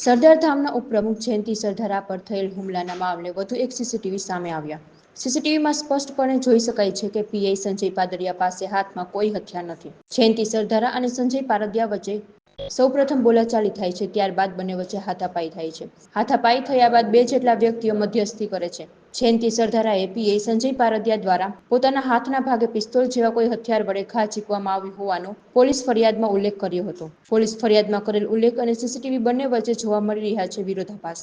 સરદાર ધામના ઉપપ્રમુખ જયંતિ સરધારા પર થયેલ હુમલાના મામલે વધુ એક સીસીટીવી સામે આવ્યા. સીસીટીવીમાં સ્પષ્ટપણે જોઈ શકાય છે કે પીઆઈ સંજય પાદરિયા પાસે હાથમાં કોઈ હથિયાર નથી. જયંતિ સરધારા અને સંજય પારદિયા વચ્ચે સૌપ્રથમ બોલાચાલી થાય છે, ત્યારબાદ બંને વચ્ચે હાથાપાઈ થાય છે. હાથાપાઈ થયા બાદ બે જેટલા વ્યક્તિઓ મધ્યસ્થી કરે છે. જયંતિ સરદારાએ એપીએ સંજય પારદિયા દ્વારા પોતાના હાથના ભાગે પિસ્તોલ જેવા કોઈ હથિયાર વડે ઘા ચીકવામાં આવ્યું હોવાનો પોલીસ ફરિયાદમાં ઉલ્લેખ કર્યો હતો. પોલીસ ફરિયાદમાં કરેલ ઉલ્લેખ અને સીસીટીવી બંને વચ્ચે જોવા મળી રહ્યા છે વિરોધાભાસ.